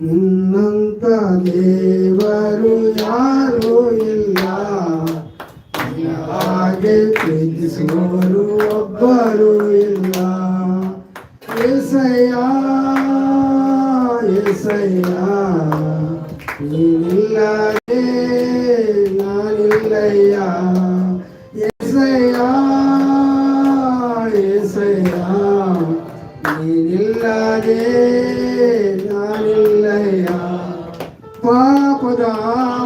ನಿನ್ನಂತ ದೇವರು ಯಾರೂ ಇಲ್ಲ ನಿನ್ನ ಹಾಗೆ ಪ್ರೀತಿಸುವವರು ಒಬ್ಬರು ಇಲ್ಲ ಏಸಯ್ಯ ಏಸಯ್ಯ ನೀನಿಲ್ಲದೆ ನಾನಿಲ್ಲಯ್ಯ ನಾನಿಲ್ಲಯ್ಯ. ಪಾಪದ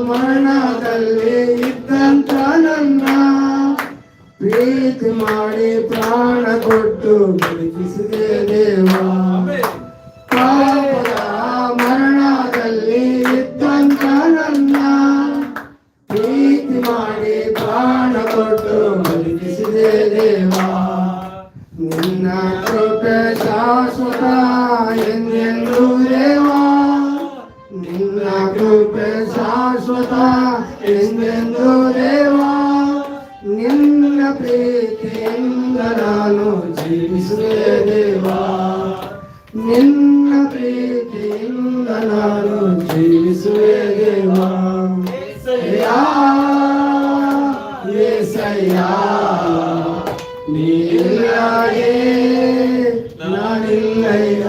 ಮರಣದಲ್ಲಿ ಇದ್ದಂತ ನನ್ನ ಪ್ರೀತಿ ಮಾಡಿ ಪ್ರಾಣ ಕೊಟ್ಟು ಬದುಕಿಸಿದೆ ದೇವಾ. ಪಾಪದ ಮರಣದಲ್ಲಿ ಇದ್ದಂತ ನನ್ನ ಪ್ರೀತಿ ಮಾಡಿ ಪ್ರಾಣ ಕೊಟ್ಟು ಬದುಕಿಸಿದೆ ದೇವಾ. ನಿನ್ನ ಪ್ರೀತಿಯಿಂದ ನಾನು ಜೀವಿಸುವೆ ದೇವಾ ನಿನ್ನ ಪ್ರೀತಿಯಿಂದ ನಾನು ಜೀವಿಸುವೆ ದೇವಾ ಏಸಯ್ಯ, ಏಸಯ್ಯ ನೀಲ್ಲದೆ ನಾನಿಲ್ಲಯ್ಯ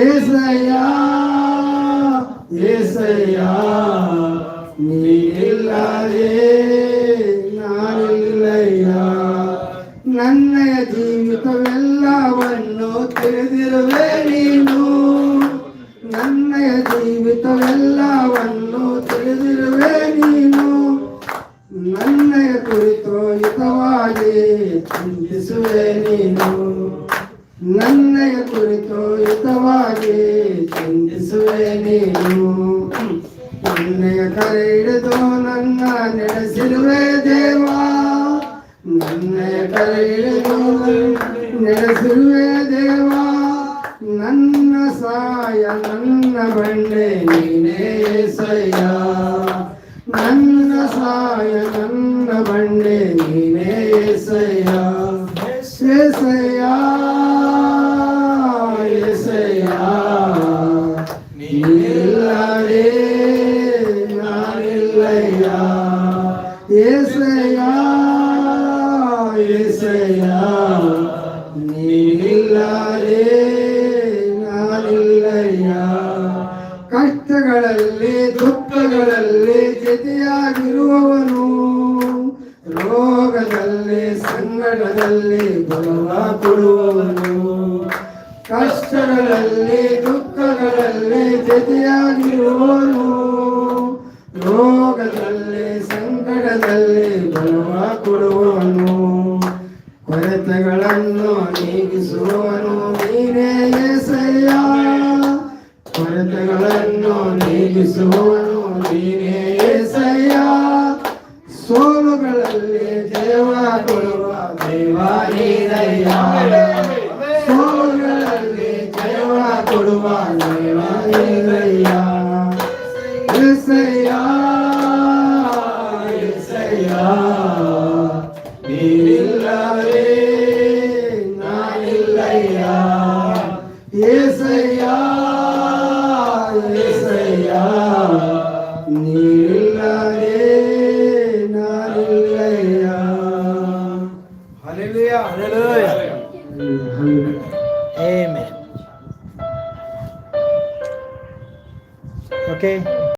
ಏಸಯ್ಯ ಏಸಯ್ಯ ನೀಲ್ಲದೆ ನಾನಿಲ್ಲಯ್ಯ ನನ್ನ ಜೀವಿತವೆಲ್ಲವನ್ನು ತಿಳಿದಿರುವೆ ನೀನು. ನನ್ನ ಜೀವಿತವೆಲ್ಲವನ್ನು ತಿಳಿದಿರುವೆ ನೀನು. ನನ್ನಯ ಕುರಿತು ಹಿತವಾಗಿ ಚಿಂತಿಸುವೆ ನೀನು. ನನ್ನಯ ಕುರಿತು ಹಿತವಾಗಿ ಚಿಂತಿಸುವೆ ನೀನು. ನನ್ನಯ ಕರೆ ಹಿಡಿದು ನನ್ನಯ ಕರೆ ಹಿಡಿದು ನಡೆಸಿರುವೆ ದೇವಾ ನನ್ನ ಸಾಯ ನನ್ನ ಬಂಡೆ ನೀನೇ ಏಸಯ್ಯ ನನ್ನ ಸಾಯ ನನ್ನ ಬಂಡೆ ನೀನೇ ಏಸಯ್ಯ ಏಸಯ್ಯ ಏಸಯ್ಯ ನೀನಿಲ್ಲದೆ ಏಸಯ್ಯ ನೀನಿಲ್ಲದೆ ನಾನಿಲ್ಲಯ್ಯ ಕಷ್ಟಗಳಲ್ಲಿ ದುಃಖಗಳಲ್ಲಿ ಜೊತೆಯಾಗಿರುವವನು ರೋಗದಲ್ಲಿ ಸಂಕಟದಲ್ಲಿ ಬಲವ ಕೊಡುವವನು ಕಷ್ಟಗಳಲ್ಲಿ ದುಃಖಗಳಲ್ಲಿ ಜೊತೆಯಾಗಿರುವವನು ರೋಗದಲ್ಲಿ ಸಂಕಟದಲ್ಲಿ ಬಲವ ಕೊಡುವವನು ಕೊರತೆಗಳನ್ನು ನೀಗಿಸುವವನು ನೀನೇ ಏಸಯ್ಯ. ಕೊರತೆಗಳನ್ನು ನೀಗಿಸುವವನು ನೀನೇ ಏಸಯ್ಯ. ಸೋಲುಗಳಲ್ಲಿ ದೇವ ಕೊಡುವ ದೇವ ನೀನಯ್ಯ. ಸೋಲುಗಳಲ್ಲಿ ದೇವ ಕೊಡುವ ದೇವ ನೀನಯ್ಯ. ಏಸಯ್ಯ. Hallelujah! Hallelujah! Amen. Okay.